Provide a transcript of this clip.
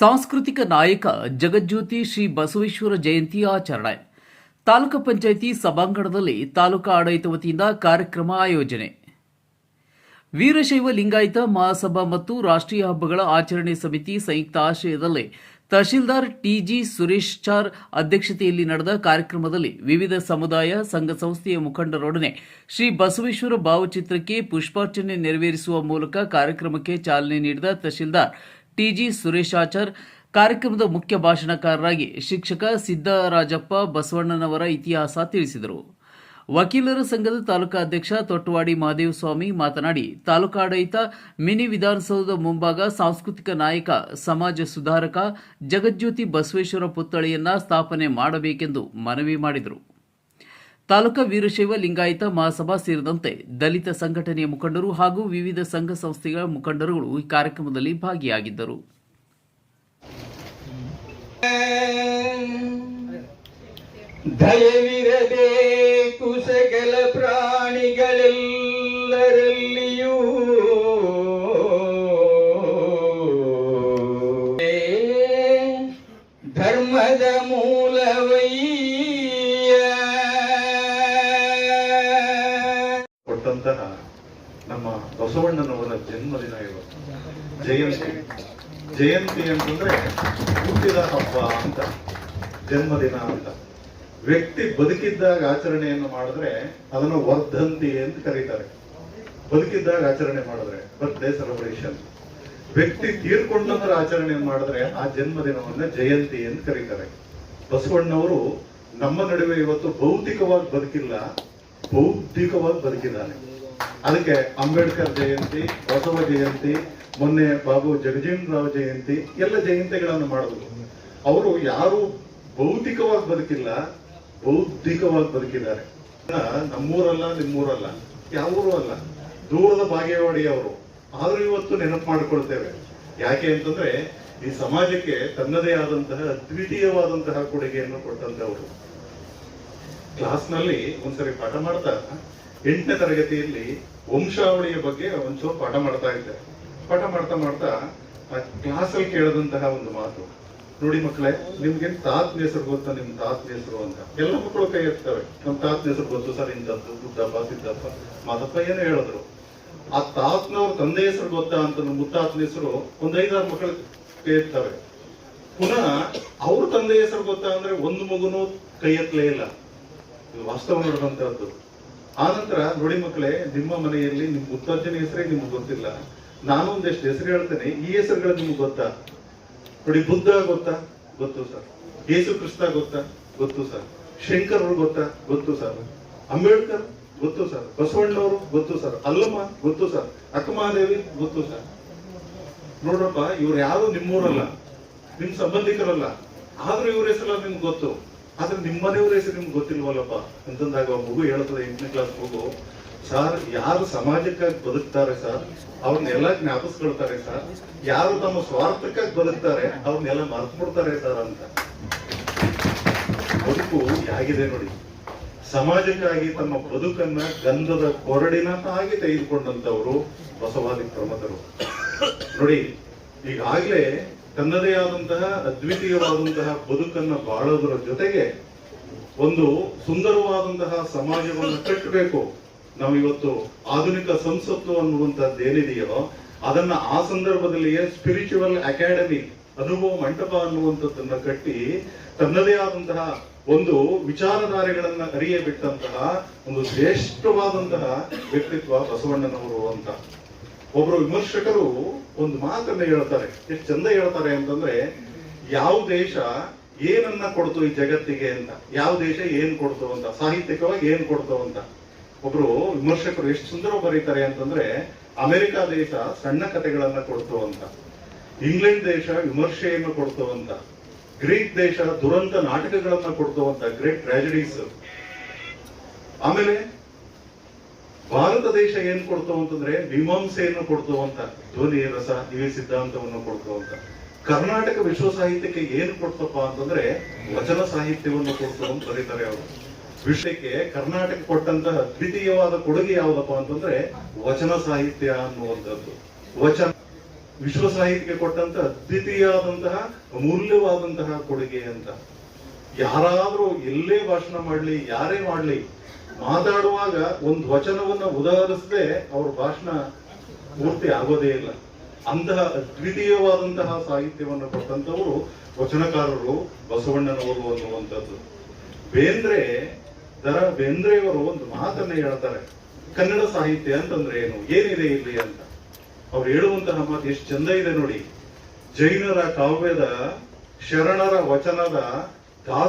ಸಾಂಸ್ಕೃತಿಕ ನಾಯಕ ಜಗಜ್ಯೋತಿ ಶ್ರೀ ಬಸವೇಶ್ವರ ಜಯಂತಿ ಆಚರಣೆ. ತಾಲೂಕು ಪಂಚಾಯಿತಿ ಸಭಾಂಗಣದಲ್ಲಿ ತಾಲೂಕಾ ಆಡಳಿತ ವತಿಯಿಂದ ಕಾರ್ಯಕ್ರಮ ಆಯೋಜನೆ. ವೀರಶೈವ ಲಿಂಗಾಯತ ಮಹಾಸಭಾ ಮತ್ತು ರಾಷ್ಟ್ರೀಯ ಹಬ್ಬಗಳ ಆಚರಣೆ ಸಮಿತಿ ಸಂಯುಕ್ತ ಆಶ್ರಯದಲ್ಲಿ ತಹಶೀಲ್ದಾರ್ ಟಿಜಿ ಸುರೇಶ್ ಚಾರ್ ಅಧ್ಯಕ್ಷತೆಯಲ್ಲಿ ನಡೆದ ಕಾರ್ಯಕ್ರಮದಲ್ಲಿ ವಿವಿಧ ಸಮುದಾಯ, ಸಂಘ ಸಂಸ್ಥೆಯ ಮುಖಂಡರೊಡನೆ ಶ್ರೀ ಬಸವೇಶ್ವರ ಭಾವಚಿತ್ರಕ್ಕೆ ಪುಷ್ಪಾರ್ಚನೆ ನೆರವೇರಿಸುವ ಮೂಲಕ ಕಾರ್ಯಕ್ರಮಕ್ಕೆ ಚಾಲನೆ ನೀಡಿದ ತಹಶೀಲ್ದಾರ್ ಟಿಜಿ ಸುರೇಶಾಚಾರ್ ಕಾರ್ಯಕ್ರಮದ ಮುಖ್ಯ ಭಾಷಣಕಾರರಾಗಿ ಶಿಕ್ಷಕ ಸಿದ್ದರಾಜಪ್ಪ ಬಸವಣ್ಣನವರ ಇತಿಹಾಸ ತಿಳಿಸಿದರು. ವಕೀಲರ ಸಂಘದ ತಾಲೂಕಾ ಅಧ್ಯಕ್ಷ ತೊಟ್ಟವಾಡಿ ಮಹಾದೇವ ಸ್ವಾಮಿ ಮಾತನಾಡಿ, ತಾಲೂಕಾಡಳಿತ ಮಿನಿ ವಿಧಾನಸೌಧದ ಮುಂಭಾಗ ಸಾಂಸ್ಕೃತಿಕ ನಾಯಕ, ಸಮಾಜ ಸುಧಾರಕ ಜಗಜ್ಯೋತಿ ಬಸವೇಶ್ವರ ಪುತ್ಥಳಿಯನ್ನ ಸ್ಥಾಪನೆ ಮಾಡಬೇಕೆಂದು ಮನವಿ ಮಾಡಿದರು. ತಾಲೂಕಾ ವೀರಶೈವ ಲಿಂಗಾಯತ ಮಹಾಸಭಾ ಸೇರಿದಂತೆ ದಲಿತ ಸಂಘಟನೆಯ ಮುಖಂಡರು ಹಾಗೂ ವಿವಿಧ ಸಂಘ ಸಂಸ್ಥೆಗಳ ಮುಖಂಡರುಗಳು ಈ ಕಾರ್ಯಕ್ರಮದಲ್ಲಿ ಭಾಗಿಯಾಗಿದ್ದರು. ದಯವಿರಬೇಕು ಸಕಲ ಪ್ರಾಣಿಗಳೆಲ್ಲರಲ್ಲಿಯೂ. ಧರ್ಮದ ಮೂಲವಯ್ಯ. ಕೊಟ್ಟಂತಹ ನಮ್ಮ ಬಸವಣ್ಣನವರ ಜನ್ಮದಿನ ಇವತ್ತು ಜಯಂತಿ. ಜಯಂತಿ ಅಂತಂದ್ರೆ ಹುಟ್ಟಿದ ಹಬ್ಬ ಅಂತ. ಜನ್ಮದಿನ ಅಂತ. ವ್ಯಕ್ತಿ ಬದುಕಿದ್ದಾಗ ಆಚರಣೆಯನ್ನು ಮಾಡಿದ್ರೆ ಅದನ್ನು ವರ್ಧಂತಿ ಅಂತ ಕರೀತಾರೆ. ಬದುಕಿದ್ದಾಗ ಆಚರಣೆ ಮಾಡಿದ್ರೆ ಬರ್ತ್ಡೇ ಸೆಲೆಬ್ರೇಷನ್ ವ್ಯಕ್ತಿ ತೀರ್ಕೊಂಡ ನಂತರ ಆಚರಣೆ ಮಾಡಿದ್ರೆ ಆ ಜನ್ಮದಿನವನ್ನ ಜಯಂತಿ ಅಂತ ಕರೀತಾರೆ. ಬಸವಣ್ಣವರು ನಮ್ಮ ನಡುವೆ ಇವತ್ತು ಭೌತಿಕವಾಗಿ ಬದುಕಿಲ್ಲ, ಬೌದ್ಧಿಕವಾಗಿ ಬದುಕಿದ್ದಾನೆ ಅದಕ್ಕೆ ಅಂಬೇಡ್ಕರ್ ಜಯಂತಿ, ಬಸವ ಜಯಂತಿ, ಮೊನ್ನೆ ಬಾಬು ರಾವ್ ಜಯಂತಿ, ಎಲ್ಲ ಜಯಂತಿಗಳನ್ನು ಮಾಡಿದ್ರು ಅವರು ಯಾರು ಭೌತಿಕವಾಗಿ ಬದುಕಿಲ್ಲ ಬೌದ್ಧಿಕವಾಗಿ ಬದುಕಿದ್ದಾರೆ. ನಮ್ಮೂರಲ್ಲ, ನಿಮ್ಮೂರಲ್ಲ, ಯಾವೂರು ಅಲ್ಲ, ದೂರದ ಬಾಗೇವಾಡಿ ಅವರು ಆದ್ರೂ ಇವತ್ತು ನೆನಪು ಮಾಡಿಕೊಳ್ತೇವೆ. ಯಾಕೆ ಅಂತಂದ್ರೆ, ಈ ಸಮಾಜಕ್ಕೆ ತನ್ನದೇ ಆದಂತಹ ದ್ವಿತೀಯವಾದಂತಹ ಕೊಡುಗೆಯನ್ನು ಕೊಟ್ಟಂತವರು ಕ್ಲಾಸ್ನಲ್ಲಿ ಒಂದ್ಸರಿ ಪಾಠ ಮಾಡ್ತಾ, ಎಂಟನೇ ತರಗತಿಯಲ್ಲಿ ವಂಶಾವಳಿಯ ಬಗ್ಗೆ ಒಂಚೂರು ಪಾಠ ಮಾಡ್ತಾ ಇದ್ದೆ. ಪಾಠ ಮಾಡ್ತಾ ಮಾಡ್ತಾ ಆ ಕ್ಲಾಸಲ್ಲಿ ಕೇಳದಂತಹ ಒಂದು ಮಾತು. ನೋಡಿ ಮಕ್ಕಳೇ, ನಿಮ್ಗೆ ತಾತನ ಹೆಸರು ಗೊತ್ತಾ ನಿಮ್ ತಾತನ ಹೆಸರು ಅಂತ. ಎಲ್ಲ ಮಕ್ಕಳು ಕೈ ಎತ್ತವೆ ನಮ್ ತಾತನ ಹೆಸರು ಗೊತ್ತು ಸರ್, ಇಂಥದ್ದು ಬುದ್ಧಪ್ಪ ಸಿದ್ದಪ್ಪ, ಮಾದಪ್ಪ ಏನೋ ಹೇಳಿದ್ರು. ಆ ತಾತನವ್ರ ತಂದೆ ಹೆಸರು ಗೊತ್ತಾ ಅಂತ ನಮ್ಮ ಮುತ್ತಾತನ ಹೆಸರು ಒಂದ್ ಐದಾರು ಮಕ್ಕಳು ಕೈ ಎತ್ತವೆ ಪುನಃ ಅವ್ರ ತಂದೆ ಹೆಸರು ಗೊತ್ತಾ ಅಂದ್ರೆ ಒಂದು ಮಗುನು ಕೈ ಎತ್ತಲೇ ಇಲ್ಲ. ಇದು ವಾಸ್ತವ ನೋಡುವಂತಹದ್ದು ಆನಂತರ ನೋಡಿ ಮಕ್ಕಳೇ, ನಿಮ್ಮ ಮನೆಯಲ್ಲಿ ನಿಮ್ ಮುತ್ತಜ್ಜನ ಹೆಸರೇ ನಿಮ್ಗೆ ಗೊತ್ತಿಲ್ಲ. ನಾನು ಒಂದಷ್ಟು ಹೆಸರು ಹೇಳ್ತೇನೆ, ಈ ಹೆಸರುಗಳು ನಿಮ್ಗೆ ಗೊತ್ತಾ? ನೋಡಿ, ಬುದ್ಧ ಗೊತ್ತಾ? ಗೊತ್ತು ಸರ್. ಯೇಸು ಕೃಷ್ಣ ಗೊತ್ತಾ? ಗೊತ್ತು ಸರ್. ಶಂಕರ್ ಅವ್ರು ಗೊತ್ತಾ? ಗೊತ್ತು ಸರ್. ಅಂಬೇಡ್ಕರ್? ಗೊತ್ತು ಸರ್. ಬಸವಣ್ಣವರು? ಗೊತ್ತು ಸರ್. ಅಲ್ಲಮ್ಮ? ಗೊತ್ತು ಸರ್. ಅಕ್ಕಮಹಾದೇವಿ? ಗೊತ್ತು ಸರ್. ನೋಡ್ರಪ್ಪ, ಇವ್ರು ಯಾರು ನಿಮ್ಮೂರಲ್ಲ. ನಿಮ್ ಸಂಬಂಧಿಕರಲ್ಲ. ಆದ್ರೂ ಇವ್ರ ಹೆಸರು ನಿಮ್ಗೆ ಗೊತ್ತು. ಆದ್ರೆ ನಿಮ್ಮ ಮನೆಯವ್ರ ಹೆಸರು ನಿಮ್ಗೆ ಗೊತ್ತಿಲ್ವಲ್ಲಪ್ಪ? ಅಂತಂದಾಗ ಮಗು ಹೇಳ್ತದೆ ಎಂಟನೇ ಕ್ಲಾಸ್ ಮಗು ಸರ್, ಯಾರು ಸಮಾಜಕ್ಕಾಗಿ ಬದುಕ್ತಾರೆ ಸರ್? ಅವ್ರನ್ನೆಲ್ಲ ಜ್ಞಾಪಿಸ್ಕೊಳ್ತಾರೆ ಸರ್. ಯಾರು ತಮ್ಮ ಸ್ವಾರ್ಥಕ್ಕಾಗಿ ಬದುಕ್ತಾರೆ, ಅವ್ರನ್ನೆಲ್ಲ ಮರ್ತ್ಬಿಡ್ತಾರೆ ಸರ್ ಅಂತ. ಬದುಕು ಹೇಗಿದೆ ನೋಡಿ. ಸಮಾಜಕ್ಕಾಗಿ ತಮ್ಮ ಬದುಕನ್ನ ಗಂಧದ ಕೊರಡಿನ ತಾಗಿ ತೆಗೆದುಕೊಂಡಂತವರು ಬಸವಾದಿ ನೋಡಿ, ಈಗಾಗಲೇ ತನ್ನದೇ ಆದಂತಹ ಅದ್ವಿತೀಯವಾದಂತಹ ಬದುಕನ್ನ ಬಾಳೋದ್ರ ಜೊತೆಗೆ ಒಂದು ಸುಂದರವಾದಂತಹ ಸಮಾಜವನ್ನು ಕಟ್ಟಬೇಕು. ನಾವು ಇವತ್ತು ಆಧುನಿಕ ಸಂಸತ್ತು ಅನ್ನುವಂಥದ್ದು ಏನಿದೆಯೋ ಅದನ್ನ ಆ ಸಂದರ್ಭದಲ್ಲಿಯೇ ಸ್ಪಿರಿಚುವಲ್ ಅಕಾಡೆಮಿ ಅನುಭವ ಮಂಟಪ ಅನ್ನುವಂಥದ್ದನ್ನ ಕಟ್ಟಿ, ತನ್ನದೇ ಆದಂತಹ ಒಂದು ವಿಚಾರಧಾರೆಗಳನ್ನ ಅರಿಯೇ ಬಿಟ್ಟಂತಹ ಒಂದು ಶ್ರೇಷ್ಠವಾದಂತಹ ವ್ಯಕ್ತಿತ್ವ ಬಸವಣ್ಣನವರು ಅಂತ. ಒಬ್ಬರು ವಿಮರ್ಶಕರು ಒಂದು ಮಾತನ್ನ ಹೇಳ್ತಾರೆ, ಎಷ್ಟು ಚಂದ ಹೇಳ್ತಾರೆ ಅಂತಂದ್ರೆ, ಯಾವ ದೇಶ ಏನನ್ನ ಕೊಡ್ತು ಈ ಜಗತ್ತಿಗೆ ಅಂತ, ಯಾವ ದೇಶ ಏನ್ ಕೊಡ್ತು ಅಂತ, ಸಾಹಿತ್ಯಿಕವಾಗಿ ಏನ್ ಕೊಡ್ತು ಅಂತ. ಒಬ್ರು ವಿಮರ್ಶಕರು ಎಷ್ಟು ಸುಂದರ ಬರೀತಾರೆ ಅಂತಂದ್ರೆ, ಅಮೆರಿಕ ದೇಶ ಸಣ್ಣ ಕಥೆಗಳನ್ನ ಕೊಡ್ತು ಅಂತ, ಇಂಗ್ಲೆಂಡ್ ದೇಶ ವಿಮರ್ಶೆಯನ್ನು ಕೊಡ್ತು ಅಂತ, ಗ್ರೀಕ್ ದೇಶ ದುರಂತ ನಾಟಕಗಳನ್ನ ಕೊಡ್ತು ಅಂತ, ಗ್ರೇಟ್ ಟ್ರಾಜಿಡೀಸ್. ಆಮೇಲೆ, ಭಾರತ ದೇಶ ಏನ್ ಕೊಡ್ತು ಅಂತಂದ್ರೆ, ಮೀಮಾಂಸೆಯನ್ನು ಕೊಡ್ತು ಅಂತ, ಧ್ವನಿ, ರಸ ಇವೆ ಸಿದ್ಧಾಂತವನ್ನು ಕೊಡ್ತು ಅಂತ. ಕರ್ನಾಟಕ ವಿಶ್ವ ಸಾಹಿತ್ಯಕ್ಕೆ ಏನು ಕೊಡ್ತಪ್ಪ ಅಂತಂದ್ರೆ, ವಚನ ಸಾಹಿತ್ಯವನ್ನು ಕೊಡ್ತು ಅಂತ ಬರೀತಾರೆ ಅವರು. ವಿಷಯಕ್ಕೆ ಕರ್ನಾಟಕ ಕೊಟ್ಟಂತಹ ದ್ವಿತೀಯವಾದ ಕೊಡುಗೆ ಯಾವುದಪ್ಪ ಅಂತಂದ್ರೆ ವಚನ ಸಾಹಿತ್ಯ ಅನ್ನುವಂಥದ್ದು. ವಚನ ವಿಶ್ವ ಸಾಹಿತ್ಯಕ್ಕೆ ಕೊಟ್ಟಂತಹ ದ್ವಿತೀಯವಾದಂತಹ, ಅಮೂಲ್ಯವಾದಂತಹ ಕೊಡುಗೆ ಅಂತ. ಯಾರಾದ್ರೂ ಎಲ್ಲೇ ಭಾಷಣ ಮಾಡ್ಲಿ, ಯಾರೇ ಮಾಡ್ಲಿ, ಮಾತಾಡುವಾಗ ಒಂದು ವಚನವನ್ನ ಉದಾಹರಿಸದೆ ಅವ್ರ ಭಾಷಣ ಪೂರ್ತಿ ಆಗೋದೇ ಇಲ್ಲ. ಅಂತಹ ಅದ್ವಿತೀಯವಾದಂತಹ ಸಾಹಿತ್ಯವನ್ನು ಕೊಟ್ಟಂತವರು ವಚನಕಾರರು ಬಸವಣ್ಣನವರು ಅನ್ನುವಂಥದ್ದು. ಬೇಂದ್ರೆ ದರ ಬೇಂದ್ರೆಯವರು ಒಂದು ಮಾತನ್ನ ಹೇಳ್ತಾರೆ. ಕನ್ನಡ ಸಾಹಿತ್ಯ ಅಂತಂದ್ರೆ ಏನು? ಏನಿದೆ ಇಲ್ಲಿ ಅಂತ. ಅವ್ರು ಹೇಳುವಂತಹ ಮಾತು ಎಷ್ಟು ಚಂದ ಇದೆ ನೋಡಿ. ಜೈನರ ಕಾವ್ಯದ ಶರಣರ ವಚನದ